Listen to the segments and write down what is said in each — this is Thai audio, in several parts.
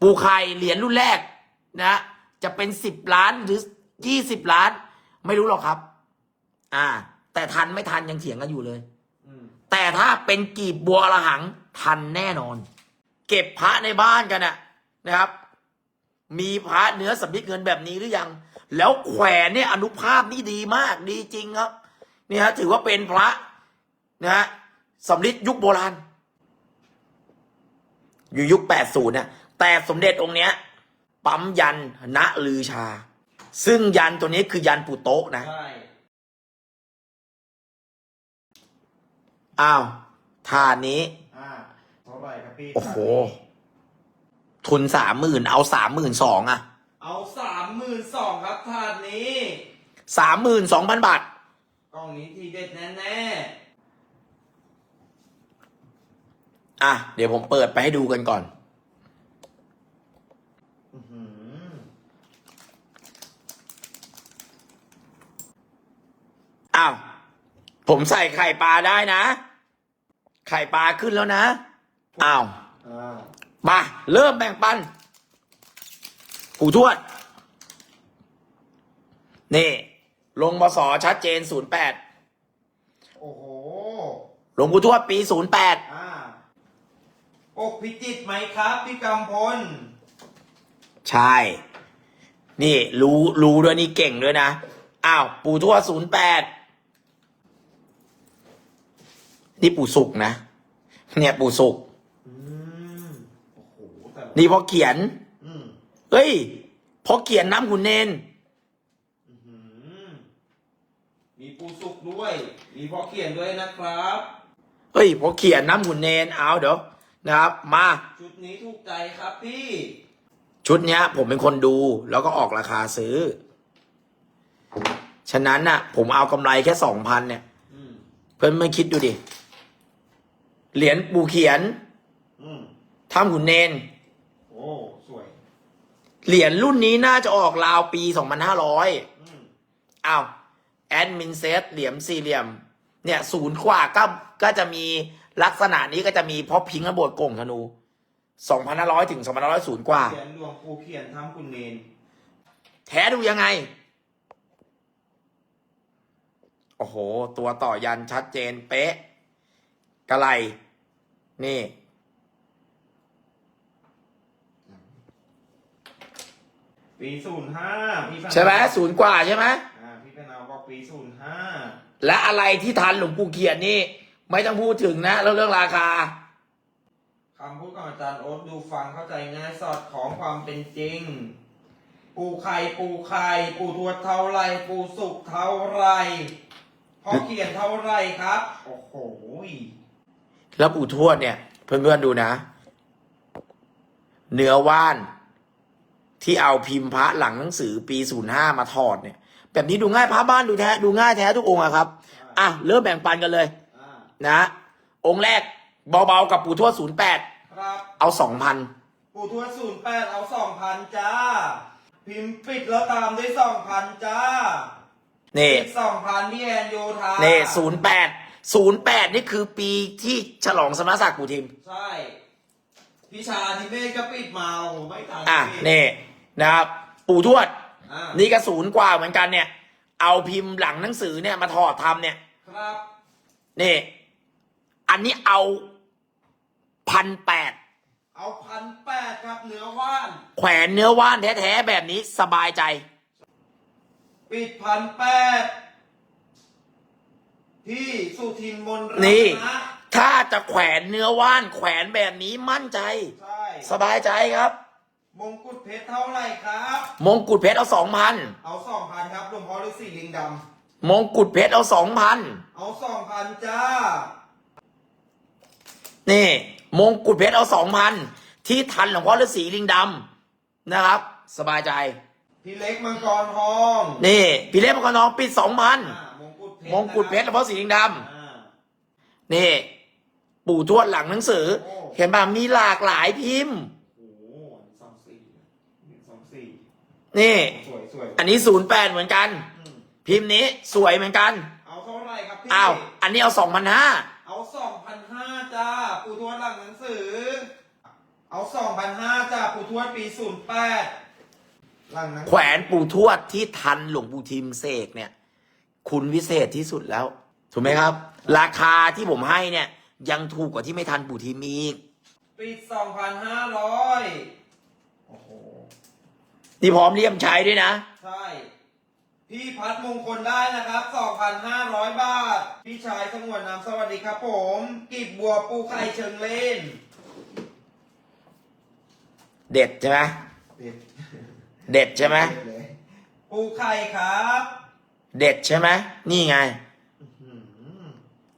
ปูไข่เหรียญรุ่นแรกนะ จะเป็นสิบล้านหรือยี่สิบล้าน ไม่รู้หรอกครับ อ่า แต่ทันไม่ทันยังเถียงกันอยู่เลยอืมแต่ถ้าเป็นกีบบัวอรหังทันแน่นอน เก็บพระในบ้านกันนะนะครับ มีพระเนื้อสำลิดเงินแบบนี้หรือยัง แล้วแขวนเนี่ยอนุภาพนี่ดีมากดีจริงครับนี่ฮะถือว่าเป็นพระนะฮะสำลิดยุคโบราณ อยู่ยุคแปดศูนย์นะ แต่สมเด็จองค์เนี้ย ปั๊มยันณลือชา ซึ่งยันตัวนี้คือยันปุโตะนะใช่อ้าวท่านี้ อ่าเท่าไหร่ครับพี่โอ้โห ทุนสามหมื่นเอาสามหมื่นสองอะเอาสามหมื่นสองครับถาดนี้สามหมื่นสองพันบาท กล่องนี้ทีเด็ดแน่อะ เดี๋ยวผมเปิดไปให้ดูกันก่อน ๆอื้อหือ อ้าวผมใส่ไข่ปลาได้นะ ไข่ปลาขึ้นแล้วนะอ้าวอ่ามาเริ่มแบ่งปันปู่ทวด นี่ ลงบสชัดเจนศูนย์แปดโอ้โหลงปู่ทวดปีศูนย์แปดอ่าอกพิจิตรไหมครับพี่กำพล ใช่ นี่รู้รู้ด้วยนี่เก่งด้วยนะ อ้าว ปู่ทวดศูนย์แปด นี่ปู่สุกนะ เนี่ยปู่สุกอืมโอ้โหแต่ละนี่พอเขียน อืมเฮ้ย พอเขียนน้ำขุนเนน อื้อหือมีปูสุกด้วย มีพ่อเขียนด้วยนะครับ เฮ้ยพอเขียนน้ำขุนเนนเอาเดี๋ยวนะครับ มา ชุดนี้ถูกใจครับพี่ ชุดเนี้ย ผมเป็นคนดูแล้วก็ออกราคาซื้อ ฉะนั้นน่ะ ผมเอากำไรแค่สองพันเนี่ย อืม เพื่อนไม่คิดดูดิ เหรียญปูเขียนอืมทำขุนเนน โอ้สวย เหรียญรุ่นนี้น่าจะออกราวปีสองพันห้าร้อยอืมอ้าวแอดมินเซตเหลี่ยมสี่เหลี่ยม เนี่ยศูนย์กว่าก็ก็จะมีลักษณะนี้ก็จะมีเพราะพิงระบดโก่งธนูสองพันห้าร้อยถึงสองพันห้าร้อยศูนย์กว่า เขียนหลวงปู่เขียนทำคุณเนนแท้ดูยังไง โอ้โห ตัวต่อยันชัดเจนเป๊ะ กะไหลนี่ ปีศูนย์ห้าพี่พนาวใช่ไหมศูนย์กว่าใช่ไหมอ่าพี่พนาวบอกปีศูนย์ห้าและอะไรที่ทันหลวงปู่เขียนนี่ ไม่ต้องพูดถึงนะแล้วเรื่องราคา คำพูดของอาจารย์โอ๊ตดูฟังเข้าใจง่ายสอดของความเป็นจริง ปูไข่ปูไข่ปูทวดเท่าไรปูสุกเท่าไรพอเขียนเท่าไรครับ โอ้โห แล้วปู่ทวดเนี่ย เพื่อนๆดูนะ เนื้อว่าน ที่เอาพิมพ์พระหลังหนังสือปีศูนย์ห้ามาถอดเนี่ย แบบนี้ดูง่ายพระบ้านดูแท้ดูง่ายแท้ทุกองค์อะครับ อะเริ่มแบ่งปันกันเลยอ่านะ องค์แรกเบาๆกับปู่ทวดศูนย์แปดครับเอาสองพันปูทวดศูนย์แปดเอาสองพันจ้า พิมพ์ปิดแล้วตามด้วยสองพันจ้านี่ปิดสองพันพี่แอนโยธานี่ศูนย์แปด ศูนย์แปดนี่คือปีที่ฉลองสมณศักดิ์ปู่ทิม ใช่พิชาทิเมฆก็ปิดเมาไม่ทันอะพี่นี่นะครับ ปู่ทวด อ่านี่ก็ศูนย์กว่าเหมือนกันเนี่ย เอาพิมพ์หลังหนังสือเนี่ยมาถอดทำเนี่ย ครับนี่ อันนี้เอาพันแปดเอาพันแปดครับเนื้อว่าน แขวนเนื้อว่านแท้ๆแบบนี้สบายใจ ปิดพันแปด พี่สุทินมนต์รัตนี่นะถ้าจะแขวนเนื้อว่านแขวนแบบนี้มั่นใจ ใช่สบายใจครับ มงกุฎเพชรเท่าไหร่ครับ มงกุฎเพชรเอาสองพันเอาสองพันครับหลวงพ่อฤาษีลิงดมงกุฎเพชรเอาสองพันำเอาสองพันจ้า นี่ มงกุฎเพชรเอาสองพันที่ทันหลวงพ่อฤาษีลิงดำนะครับ สบายใจ พี่เล็กมังกรทองนี่พี่เล็กมังกรน้องปิดสองพัน อ่ามงกุฎ เพชรมงกุฎเพชรหลวงพ่อสีลิงดำอ่า นี่ ปู่ทวดหลังหนังสือ โอ้ เห็นป่ะมีหลากหลายพิมพ์ โอ้โหสองสี่หนึ่งสองสี่นี่ สวยสวยอันนี้ศูนย์แปดเหมือนกัน อืมพิมพ์นี้สวยเหมือนกัน เอาเท่าไหร่ครับพี่ อ้าว อันนี้เอาสองพันห้าเอาสองพันห้าจ้า ปูทวดหลังหนังสือ เอาสองพันห้าจากปู่ทวดปีศูนย์แปดหลังนั้นแขวนปู่ทวดที่ทันหลวงปู่ทิมเสกเนี่ย คุณวิเศษที่สุดแล้ว ถูกไหมครับ ราคาที่ผมให้เนี่ย ยังถูกกว่าที่ไม่ทันปู่ทิมอีกปีสองพันห้าร้อยโอ้โห นี่พร้อมเลี่ยมใช้ด้วยนะ ใช่ พี่พัดมงคลได้นะครับสองพันห้าร้อยบาท พี่ชายสงวนนามสวัสดีครับผม กีบบัวปูไข่เชิงเล่น เด็ดใช่ไหมเด็ดใช่ไหมปูไข่ครับ เด็ดใช่ไหมนี่ไง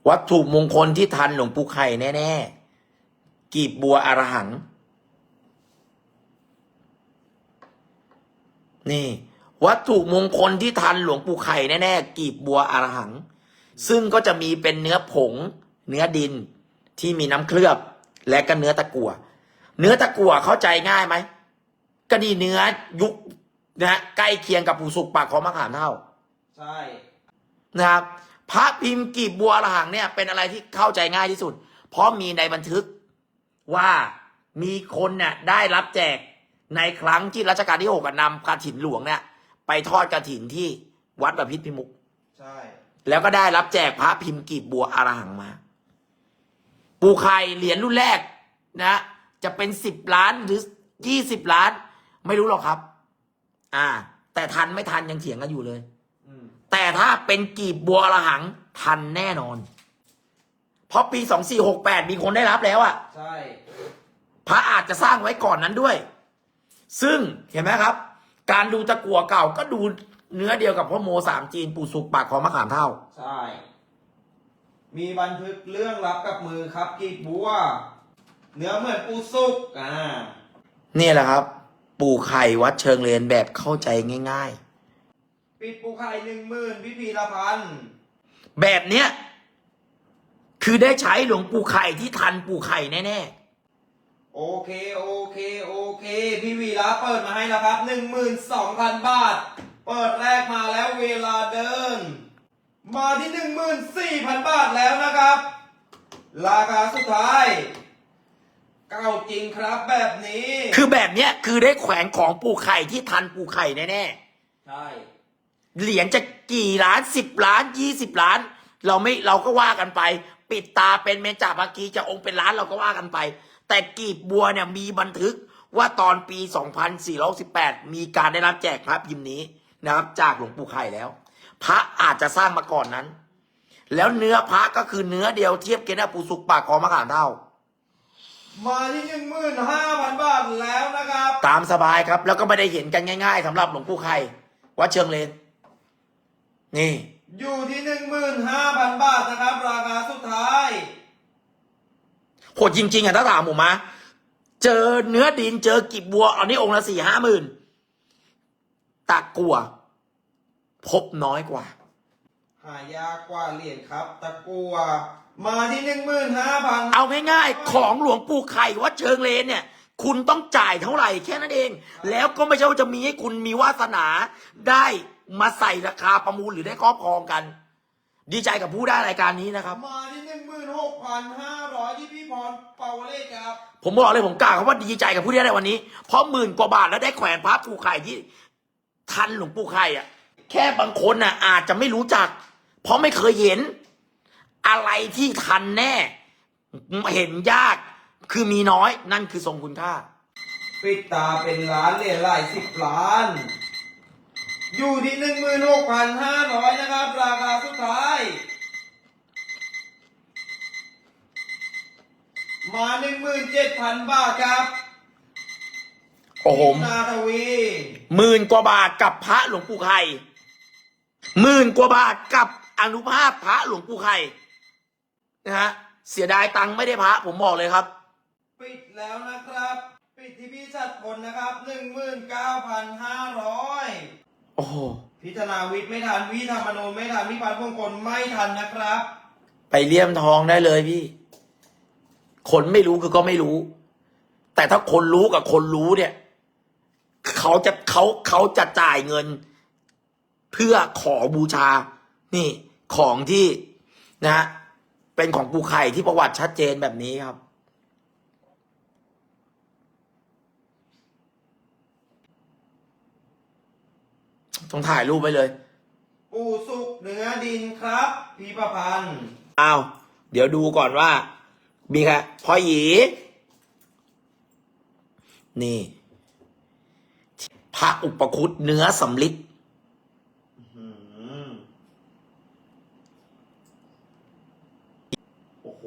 วัตถุมงคลที่ทันหลวงปู่ไข่แน่ ๆ กีบบัวอรหัง นี่ วัตถุมงคลที่ทันหลวงปู่ไข่แน่ ๆ กีบบัวอรหัง ซึ่งก็จะมีเป็นเนื้อผง เนื้อดินที่มีน้ำเคลือบ และก็เนื้อตะกั่วเนื้อตะกั่วเข้าใจง่ายไหมก็นี่เนื้อยุคนะฮะใกล้เคียงกับปู่สุกปากของมะขามเท่า ใช่นะครับพระพิมพ์กีบบัวอรหังเนี่ย เป็นอะไรที่เข้าใจง่ายที่สุด เพราะมีในบันทึกว่ามีคนเนี่ยได้รับแจกในครั้งที่รัชกาลที่หกนำกระถินหลวงเนี่ย ไปทอดกระถินที่วัดประพิษพิมุกใช่แล้วก็ได้รับแจกพระพิมพ์กีบบัวอรหังมา ปูไข่เหรียญรุ่นแรกนะ จะเป็นสิบล้านหรือยี่สิบล้าน ไม่รู้หรอกครับ อ่า แต่ทันไม่ทันยังเถียงกันอยู่เลย แต่ถ้าเป็นกีบบัวอรหังทันแน่นอน เพราะปีสองสี่หกแปดมีคนได้รับแล้วอะใช่ พระอาจจะสร้างไว้ก่อนนั้นด้วย ซึ่งเห็นไหมครับ การดูตะกัวเก่าก็ดูเนื้อเดียวกับพ่อโมสามจีนปู่สุกปากของมะขามเท่า ใช่ มีบันทึกเรื่องรับกับมือครับกีบบัว เนื้อเหมือนปูสุกอ่า นี่แหละครับ ปู่ไข่วัดเชิงเลนแบบเข้าใจง่าย ปิดปูไข่หนึ่งหมื่นพี่พีรพันธ์ๆแบบเนี้ยคือได้ใช้หลวงปู่ไข่ที่ทันปู่ไข่แน่โอเคโอเคโอเค พี่วีระเปิดมาให้แล้วครับหนึ่งหมื่นสองพันบาท เปิดแรกมาแล้วเวลาเดิน มาที่หนึ่งหมื่นสี่พันบาทแล้วนะครับ ราคาสุดท้ายเก้าจริงครับแบบนี้ๆคือแบบเนี้ยคือได้แขวนของปู่ไข่ที่ทันปู่ไข่แน่ๆ ใช่ เหรียญจะกี่ล้านสิบล้านยี่สิบล้าน เราไม่เราก็ว่ากันไป ปิดตาเป็นเมจ่าภาคีจะองค์เป็นล้านเราก็ว่ากันไป แต่กีบบัวเนี่ยมีบันทึกว่าตอนปี 2418 มีการได้รับแจกพระพิมพ์นี้นะครับ จากหลวงปู่ไข่แล้ว พระอาจจะสร้างมาก่อนนั้น แล้วเนื้อพระก็คือเนื้อเดียวเทียบกันกับปู่สุกปากของมะขามเท่า มาที่หนึ่งหมื่นห้าพันบาทแล้วนะครับ ตามสบายครับ แล้วก็ไม่ได้เห็นกันง่าย ๆสำหรับหลวงปู่ไข่วัดเชิงเลน นี่ อยู่ที่หนึ่งหมื่นห้าพันบาทนะครับ ราคาสุดท้ายโหดจริง ๆอะถ้าถามผมมาเจอเนื้อดินเจอกีบบัวอันนี้องค์ละสี่ห้าหมื่นตะกัว พบน้อยกว่า หายากกว่าเหรียญครับ ตะกัว มาที่หนึ่งหมื่นห้าพันเอาง่ายๆ ของหลวงปู่ไข่วัดเชิงเลนเนี่ย คุณต้องจ่ายเท่าไหร่แค่นั้นเอง แล้วก็ไม่ใช่ว่าจะมีให้คุณมีวาสนาได้ มาใส่ราคาประมูลหรือได้ครอบครองกัน ดีใจกับผู้ได้รายการนี้นะครับ มาที่หนึ่งหมื่นหกพันห้าร้อยที่พี่พรเปาวเลขครับ ผมบอกเลยผมกล่าวคำว่าดีใจกับผู้ที่ได้วันนี้ เพราะหมื่นกว่าบาทแล้วได้แขวนพระปู่ไข่ที่ ทันหลวงปู่ไข่อะแค่บางคนน่ะ อาจจะไม่รู้จัก เพราะไม่เคยเห็น อะไรที่ทันแน่ เห็นยากคือมีน้อยนั่นคือทรงคุณค่า ปิดตาเป็นล้านเหรียญหลายสิบล้าน อยู่ที่หนึ่งหมื่นหกพันห้าร้อยนะครับ ราคาสุดท้าย มาหนึ่งหมื่นเจ็ดพันบาทครับโอ้โหนาทวีหมื่นกว่าบาทกับพระหลวงปู่ไข่หมื่นกว่าบาทกับอนุภาพพระหลวงปู่ไข่นะฮะเสียดายตังค์ไม่ได้พระผมบอกเลยครับ ปิดแล้วนะครับ ปิดที่พี่ชัดผลนะครับหนึ่งหมื่นเก้าพันห้าร้อย โอ้โหพิจารณาวิทย์ไม่ทันวิธรรมนูญไม่ทันวิพัฒน์พงคลไม่ทันนะครับ ไปเลี่ยมทองได้เลยพี่ คนไม่รู้คือก็ไม่รู้ แต่ถ้าคนรู้กับคนรู้เนี่ย เขาจะเขาเขาจะจ่ายเงิน เพื่อขอบูชา นี่ของที่นะฮะเป็นของปูไข่ที่ประวัติชัดเจนแบบนี้ครับ ต้องถ่ายรูปไว้เลย ปู่สุกเหนือดินครับพี่ประพันธ์อ้าว เดี๋ยวดูก่อนว่า มีค่ะพ่อหยีนี่ พระอุปคุตเนื้อสำลิดอืมโอ้โห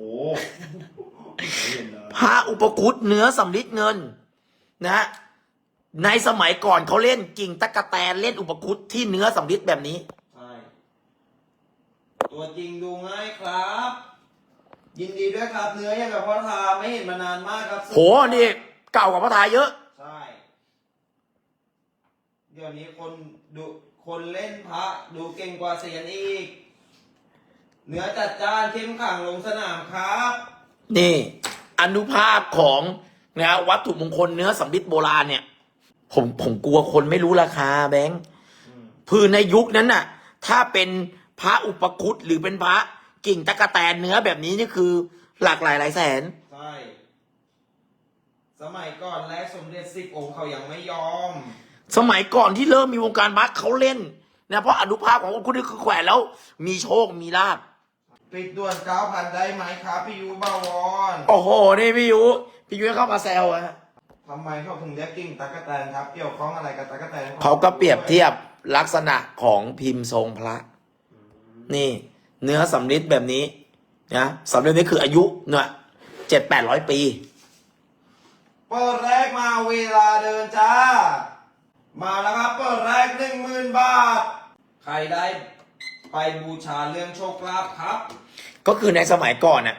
เห็นเลยพระอุปคุตเนื้อสำลิดเงิน นะฮะ ในสมัยก่อนเขาเล่นกิ่งตะกะแตนเล่นอุปคุตที่เนื้อสำลิดแบบนี้ ใช่ ตัวจริงดูง่ายครับ ยินดีด้วยครับเนื้อยังกับพ่อทาไม่เห็นมานานมากครับโหนี่เก่ากว่าพระทายเยอะ ใช่ เดี๋ยวนี้คนดูคนเล่นพระดูเก่งกว่าเสียนอีก เนื้อจัดจ้านเข้มขังลงสนามครับ นี่ อนุภาพของนะฮะวัตถุมงคลเนื้อสำลิดโบราณเนี่ย ผมผมกลัวคนไม่รู้ราคาแบงค์อืมคือในยุคนั้นน่ะ ถ้าเป็นพระอุปคุตหรือเป็นพระกิ่งตะกะแตนเนื้อแบบนี้นี่คือ หลักหลายหลายแสน ใช่ สมัยก่อนแรกสมเด็จสิบองค์เขายังไม่ยอม สมัยก่อนที่เริ่มมีวงการพระเขาเล่นนะเพราะอนุภาพของคุณนี่คือแขวนแล้ว มีโชคมีลาบปิดด่วนเก้าพันได้ไหมครับพี่ยูบาวอนโอ้โหนี่พี่ยุพี่ยุเข้ามาแซวอะ ทำไมเขาถึงเรียกกิ่งตะกะแตนครับ เกี่ยวข้องอะไรกับตะกะแตนเขาก็เปรียบเทียบลักษณะของพิมพ์ทรงพระ นี่ เนื้อสำลิดแบบนี้นะสำลิดนี่คืออายุเนี่ยเจ็ดแปดร้อยปีเปิดแรกมาเวลาเดินจ้า มาแล้วครับเปิดแรกหนึ่งหมื่นบาท ใครได้ไปบูชาเรื่องโชคลาภครับ ก็คือในสมัยก่อนน่ะ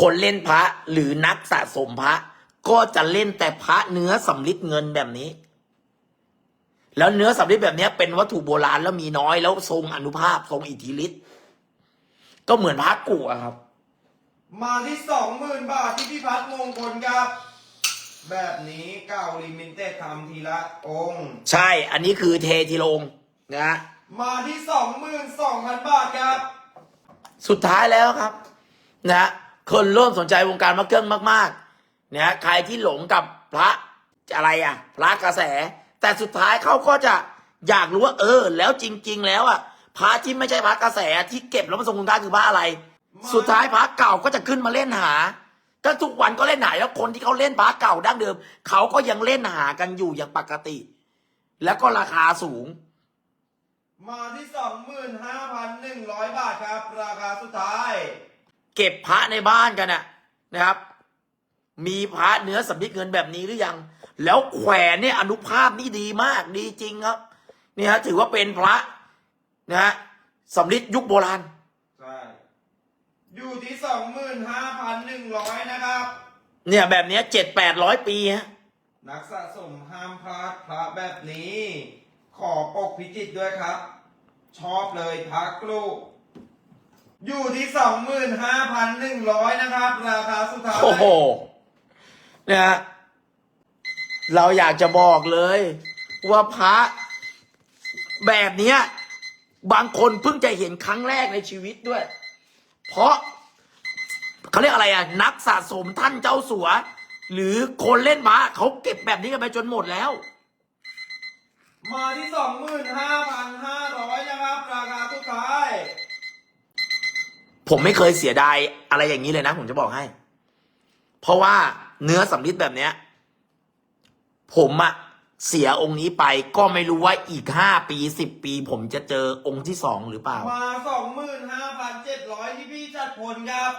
คนเล่นพระหรือนักสะสมพระ ก็จะเล่นแต่พระเนื้อสำลิดเงินแบบนี้ แล้วเนื้อสำลิดแบบเนี้ยเป็นวัตถุโบราณแล้วมีน้อยแล้วทรงอนุภาพทรงอิทธิฤทธิ์ก็เหมือนพระกูอะครับ มาที่สองหมื่นบาทที่พี่พัฒน์มงคลครับ แบบนี้เก้าลิมิเต็ดทำทีละองค์ ใช่ อันนี้คือเททีโรงนะมาที่สองหมื่นสองพันบาทครับ สุดท้ายแล้วครับ นะคนเริ่มสนใจวงการมะเกื้องมาก ๆ นะใครที่หลงกับพระอะไรอะ พระกระแส แต่สุดท้ายเขาก็จะอยากรู้ว่าเออ แล้วจริง ๆ แล้วอะพระที่ไม่ใช่พระกระแสที่เก็บแล้วมาทรงคุณค่าคือพระอะไร สุดท้ายพระเก่าก็จะขึ้นมาเล่นหาก็ทุกวันก็เล่นหาแล้วคนที่เขาเล่นพระเก่าดั้งเดิมเขาก็ยังเล่นหากันอยู่อย่างปกติ แล้วก็ราคาสูง มาที่สองหมื่นห้าพันหนึ่งร้อยบาทครับ ราคาสุดท้าย เก็บพระในบ้านกันนะนะครับ มีพระเนื้อสำลิดเงินแบบนี้หรือยัง แล้วแขวนเนี่ยอนุภาพนี่ดีมากดีจริงครับนี่ฮะถือว่าเป็นพระนะฮะสำลิดยุคโบราณใช่อยู่ที่สองหมื่นห้าพันหนึ่งร้อยนะครับ เนี่ยแบบเนี้ยเจ็ดแปดร้อยปีฮะนักสะสมห้ามพลาดพระแบบนี้ ขอปกพิจิตรด้วยครับ ชอบเลยพักลูกอยู่ที่สองหมื่นห้าพันหนึ่งร้อยนะครับ ราคาสุดท้ายโอ้โห นะฮะเราอยากจะบอกเลย ว่าพระแบบเนี้ย บางคนเพิ่งจะเห็นครั้งแรกในชีวิตด้วย เพราะเขาเรียกอะไรอะ นักสะสมท่านเจ้าสัว หรือคนเล่นพระเขาเก็บแบบนี้กันไปจนหมดแล้ว มาที่สองหมื่นห้าพันห้าร้อยนะครับ ราคาสุดท้าย ผมไม่เคยเสียดายอะไรอย่างนี้เลยนะ ผมจะบอกให้ เพราะว่า เนื้อสำลิดแบบเนี้ย ผมอะเสียองค์นี้ไปก็ไม่รู้ว่าอีกห้าปีสิบปี ผมจะเจอองค์ที่สองหรือเปล่า มาสองหมื่นห้าพันเจ็ดร้อยที่พี่จัดผลครับ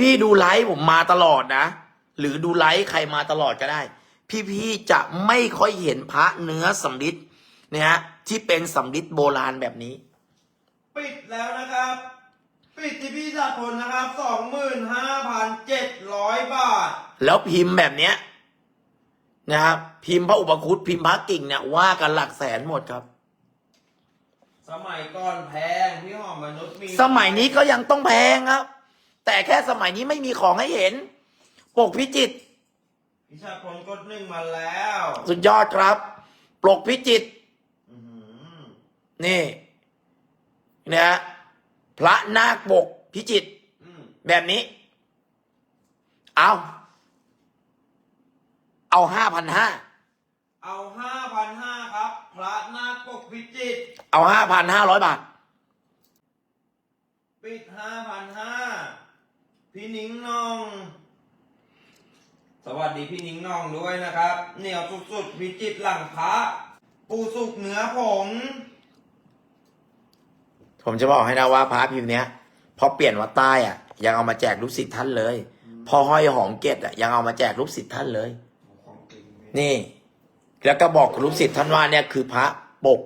พี่ๆดูไลฟ์ผมมาตลอดนะ หรือดูไลฟ์ใครมาตลอดก็ได้ พี่ๆจะไม่ค่อยเห็นพระเนื้อสำลิดเนี่ยฮะที่เป็นสำลิดโบราณแบบนี้ ปิดแล้วนะครับ ปิดที่พี่จัดผลนะครับสองหมื่นห้าพันเจ็ดร้อยบาท แล้วพิมพ์แบบเนี้ยนะครับ พิมพ์พระอุปคุตพิมพ์พระกิ่งเนี่ยว่ากันหลักแสนหมดครับ สมัยก่อนแพงพี่หอมมนุษย์มีสมัยนี้ก็ยังต้องแพงครับ แต่แค่สมัยนี้ไม่มีของให้เห็น ปกพิจิตรพิชาพลกดหนึ่งมาแล้วสุดยอดครับ ปกพิจิตรอื้อหือนี่นะฮะพระนาคปกพิจิตร อืม แบบนี้ เอา เอาห้าพันห้าเอาห้าพันห้าครับ พระนาคปกพิจิตรเอาห้าพันห้าร้อยบาท ปิดห้าพันห้าพี่นิ้งนอง สวัสดีพี่นิ้งนองด้วยนะครับ เหนียวสุดๆพิจิตรหลังพระปูสุกเหนือผง ผมจะบอกให้นะว่าพระพิมพ์เนี้ยพอเปลี่ยนวัดใต้อะ ยังเอามาแจกลูกศิษย์ท่านเลย พอห้อยหอมเกตอะยังเอามาแจกลูกศิษย์ท่านเลย นี่ แล้วก็บอกลูกศิษย์ท่านว่าเนี่ยคือพระปก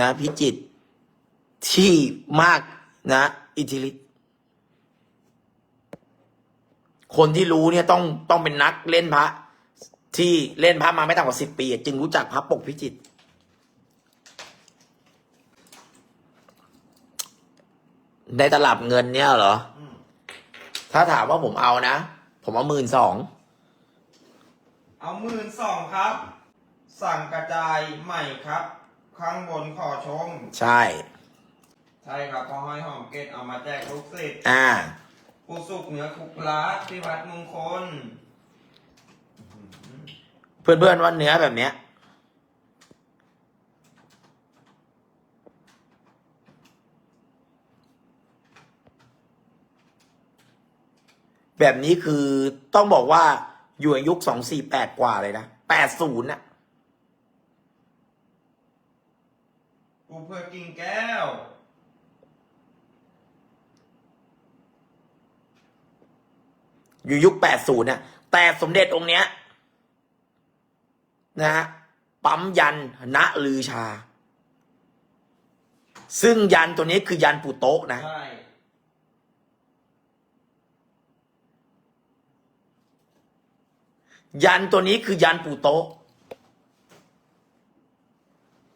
นะพิจิตที่มากนะ อิทธิฤทธิ์คนที่รู้เนี่ยต้องต้องเป็นนักเล่นพระ ที่เล่นพระมาไม่ต่ำกว่าสิบปี จึงรู้จักพระปกพิจิตในตลับเงินเนี่ยเหรอ ถ้าถามว่าผมเอานะ ผมเอาหมื่นสอง เอาหมื่นสองครับ สั่งกระจายใหม่ครับ ข้างบนขอชม ใช่ ใช่ครับพอห้อยหอมเกตเอามาแจกลูกศิษย์อ่าปูสุกเหนือคุกลักที่วัดมงคลเพื่อนๆว่าเนื้อแบบเนี้ย แบบนี้คือต้องบอกว่า อยู่ในยุคสองสี่แปดกว่าเลยนะแปดศูนย์น่ะปูเพื่อกิ่งแก้ว อยู่ยุคแปดศูนย์น่ะแต่สมเด็จองค์เนี้ย นะฮะปั๊มยันณลือชา ซึ่งยันตัวนี้คือยันปู่โต๊ะนะ ใช่ ยันตัวนี้คือยันปู่โต๊ะ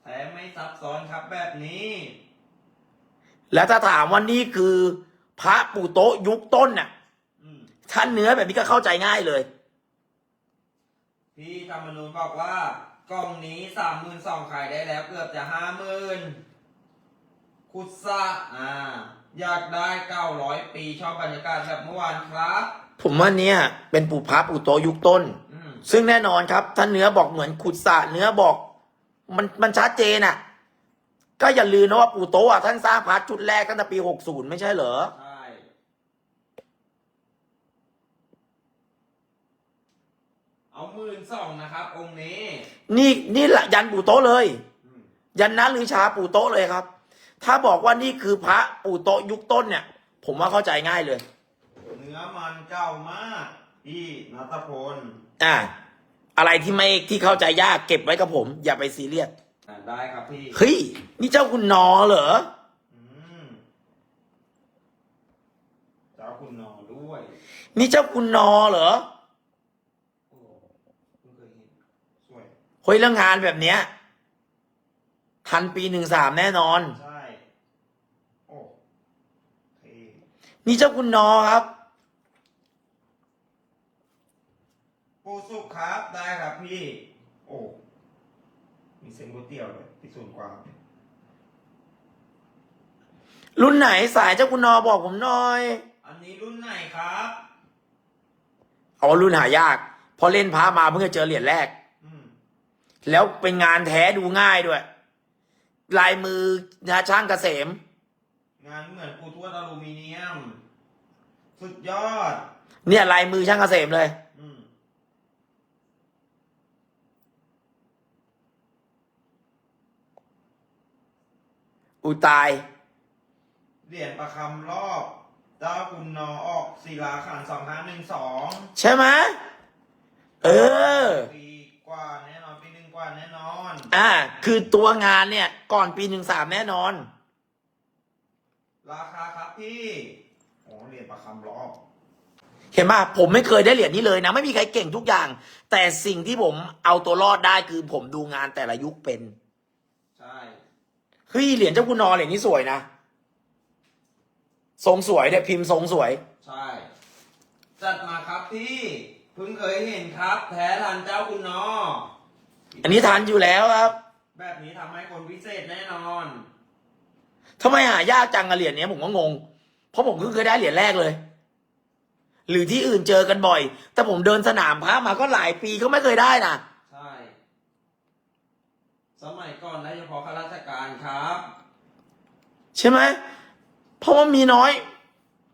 แต่ไม่ซับซ้อนครับแบบนี้ แล้วถ้าถามว่านี่คือพระปู่โต๊ะยุคต้นน่ะอืมท่านเนื้อแบบนี้ก็เข้าใจง่ายเลย พี่ธรรมนูญบอกว่ากล่องนี้สามหมื่นสองขายได้แล้วเกือบจะห้าหมื่นคุดซะอ่า อยากได้เก้าร้อยปีชอบบรรยากาศแบบเมื่อวานครับ ผมว่าเนี่ยเป็นปู่พระปู่โต๊ะยุคต้นอืม ซึ่งแน่นอนครับท่านเนื้อบอกเหมือนขุดสระเนื้อบอก มันมันชัดเจนอะ ก็อย่าลืมนะว่าปู่โต๊ะอะท่านสร้างพระชุดแรกตั้งแต่ปีหกศูนย์ไม่ใช่เหรอใช่เอาหมื่นสองนะครับ องค์นี้ นี่นี่แหละยันปู่โต๊ะเลยอืมยันนั้นลือชาปู่โต๊ะเลยครับ ถ้าบอกว่านี่คือพระปู่โต๊ะยุคต้นเนี่ย ผมว่าเข้าใจง่ายเลย เนื้อมันเก่ามาก พี่นัทพลอ่าอะไรที่ไม่ที่เข้าใจยากเก็บไว้กับผม อย่าไปซีเรียสอ่าได้ครับพี่เฮ้ยนี่เจ้าคุณนอเหรออืมเจ้าคุณนอด้วยนี่เจ้าคุณนอเหรอโอ้เพิ่งเคยเห็นสวย เฮ้ยแล้วงานแบบเนี้ยทันปีหนึ่งสามแน่นอน ใช่ โอ้เท่นี่เจ้าคุณนอครับ ปูสุกครับได้ครับพี่ โอ้มีเส้นก๋วยเตี๋ยวเลยที่ศูนย์กวางรุ่นไหนสายเจ้าคุณนอบอกผมหน่อย อันนี้รุ่นไหนครับ เอารุ่นหายากพอเล่นพามาเพิ่งจะเจอเหรียญแรก อืมแล้วเป็นงานแท้ดูง่ายด้วย ลายมือนะช่างเกษม งานเหมือนปูทวดอลูมิเนียม สุดยอด เนี่ยลายมือช่างเกษมเลย อืมอุยตาย เหรียญประคำรอบเจ้าคุณนอออกศิลาขันสองห้าหนึ่งสองใช่ไหมเออ ปีกว่าแน่นอนปีหนึ่งกว่าแน่นอนอ่า คือตัวงานเนี่ย ก่อนปีหนึ่งสามแน่นอน ราคาครับพี่โอ้เหรียญประคำรอบ เห็นป่ะผมไม่เคยได้เหรียญนี้เลยนะ ไม่มีใครเก่งทุกอย่าง แต่สิ่งที่ผมเอาตัวรอดได้คือผมดูงานแต่ละยุคเป็นใช่ เฮ้ยเหรียญเจ้าคุณนอเหรียญนี้สวยนะทรงสวยเนี่ยพิมพ์ทรงสวย ใช่ จัดมาครับพี่เพิ่งเคยเห็นครับ แท้ทันเจ้าคุณนอ อันนี้ทันอยู่แล้วครับ แบบนี้ทำให้คนพิเศษแน่นอนทำไมหายากจังอะเหรียญเนี้ยผมก็งง เพราะผมเพิ่งเคยได้เหรียญแรกเลย หรือที่อื่นเจอกันบ่อย แต่ผมเดินสนามพระมาก็หลายปีก็ไม่เคยได้นะใช่ สสมัยก่อนได้เฉพาะข้าราชการครับ ใช่ไหมเพราะว่ามีน้อย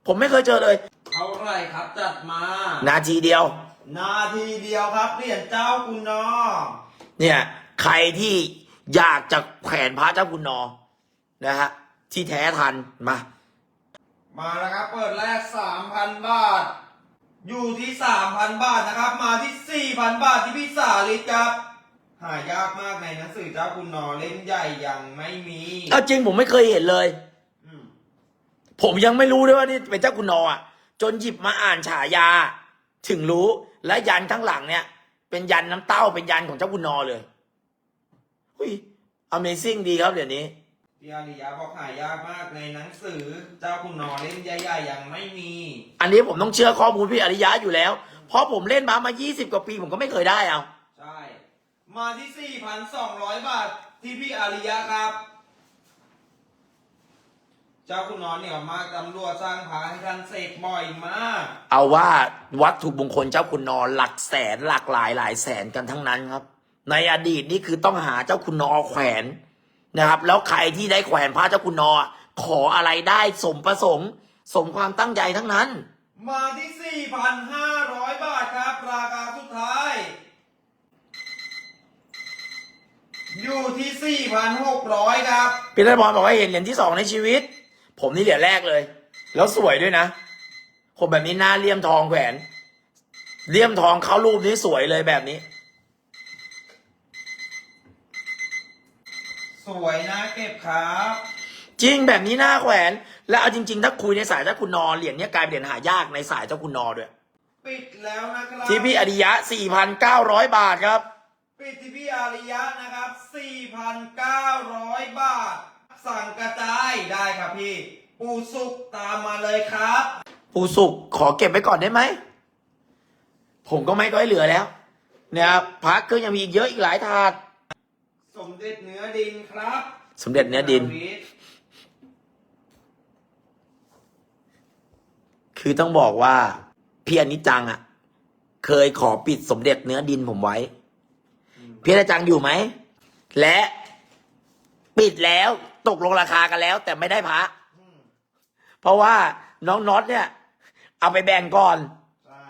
ผมไม่เคยเจอเลย เท่าไหรครับจัดมา นาทีเดียว นาทีเดียวครับเหรียญเจ้าคุณนอ เนี่ย ใครที่อยากจะแขวนพระเจ้าคุณนอนะฮะที่แท้ทันมา มาแล้วครับ เปิดแรก 3,000 บาท อยู่ที่ 3,000 บาทนะครับ มาที่ 4,000 บาทที่พี่สาลิตครับ หายากมากในหนังสือเจ้าคุณนอเล่มใหญ่ยังไม่มีเอาจริงผมไม่เคยเห็นเลย อืมผมยังไม่รู้ด้วยว่านี่เป็นเจ้าคุณนออะ จนหยิบมาอ่านฉายา ถึงรู้และยันข้างหลังเนี่ย เป็นยันน้ำเต้าเป็นยันของเจ้าคุณนอเลยหุย Amazing ดีครับเดี๋ยวนี้ พี่อาริยะบอกหายากมากในหนังสือเจ้าคุณนอเล่มใหญ่ๆยังไม่มีอันนี้ผมต้องเชื่อข้อมูลพี่อริยะอยู่แล้ว เพราะผมเล่นมามา 20 กว่าปีผมก็ไม่เคยได้เอาใช่ มาที่ 4,200 บาทที่พี่อาริยะครับ เจ้าคุณนอนเหนียวมากตำรวจสร้างพาให้ท่านเสกบ่อยมาก เอาว่าวัตถุมงคลเจ้าคุณนอหลักแสนหลักหลายหลายแสนกันทั้งนั้นครับ ในอดีตนี่คือต้องหาเจ้าคุณนอแขวนนะครับ แล้วใครที่ได้แขวนพระเจ้าคุณนอ ขออะไรได้สมประสงค์ สมความตั้งใจทั้งนั้น มาที่ 4,500 บาทครับ ราคาสุดท้าย อยู่ที่4,600ครับ พี่รัตพรบอกว่าเห็นเหรียญที่สองในชีวิต ผมนี่เหรียญแรกเลย แล้วสวยด้วยนะคนแบบนี้หน้าเลี่ยมทองแขวนเลี่ยมทองเข้ารูปนี้สวยเลยแบบนี้ สวยนะเก็บครับ จริงแบบนี้หน้าแขวน แล้วเอาจริง ๆ ถ้าคุยในสายเจ้าคุณนอเหรียญเนี้ยกลายเป็นเหรียญหายากในสายเจ้าคุณนอด้วย ปิดแล้วนะครับ ที่พี่อริยะ 4,900 บาทครับ ปิดที่พี่อาริยะนะครับ 4,900 บาท สั่งกระจายได้ครับพี่ ปูสุกตามมาเลยครับ ปูสุกขอเก็บไว้ก่อนได้ไหม ผมก็ไม่ก้อยเหลือแล้วเนี่ยครับพักก็ยังมีอีกเยอะอีกหลายถาด สมเด็จเนื้อดินครับ สมเด็จเนื้อดิน คือต้องบอกว่าพี่อนิจจังอะ เคยขอปิดสมเด็จเนื้อดินผมไว้ พี่อนิจจังอยู่ไหม และปิดแล้วตกลงราคากันแล้ว แต่ไม่ได้พระอืมเพราะว่าน้องน็อตเนี่ย เอาไปแบ่งก่อนใช่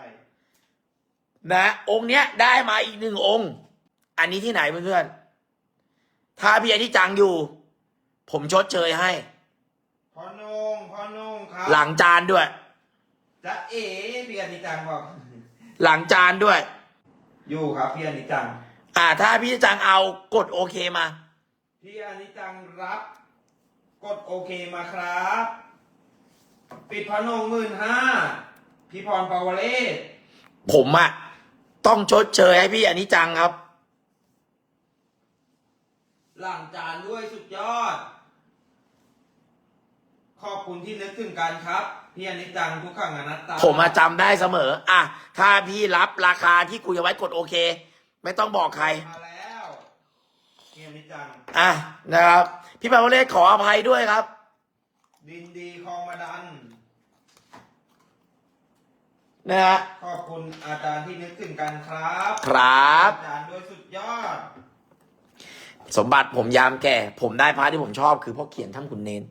นะองค์เนี้ยได้มาอีกหนึ่งองค์ อันนี้ที่ไหนเพื่อนๆถ้าพี่อนิจจังอยู่ ผมชดเชยให้พ่อนุ่งพ่อนุ่งครับหลังจานด้วยจะเอ๋พี่อนิจังบอกหลังจานด้วย อยู่ครับพี่อนิจัง อ่า ถ้าพี่จังเอากดโอเคมา พี่อนิจังรับ กดโอเคมาครับ ปิดพนงหมื่นห้าพี่พรปาวเลศผมอะต้องชดเชยให้พี่อนิจจังครับ หลังจานด้วยสุดยอด ขอบคุณที่นึกถึงกันครับ พี่อนิจังทุกขังอนัตตา ผมมาจำได้เสมอ อะ ถ้าพี่รับราคาที่คุยเอาไว้กดโอเค ไม่ต้องบอกใคร มาแล้วพี่อนิจัง อะนะครับ พี่ปาวเลศขออภัยด้วยครับ ดินดีคลองมาดัน นะฮะขอบคุณอาจารย์ที่นึกถึงกันครับครับ อาจารย์ด้วยสุดยอด สมบัติผมยามแก่ ผมได้พระที่ผมชอบคือพ่อเขียนถ้ำขุนเนน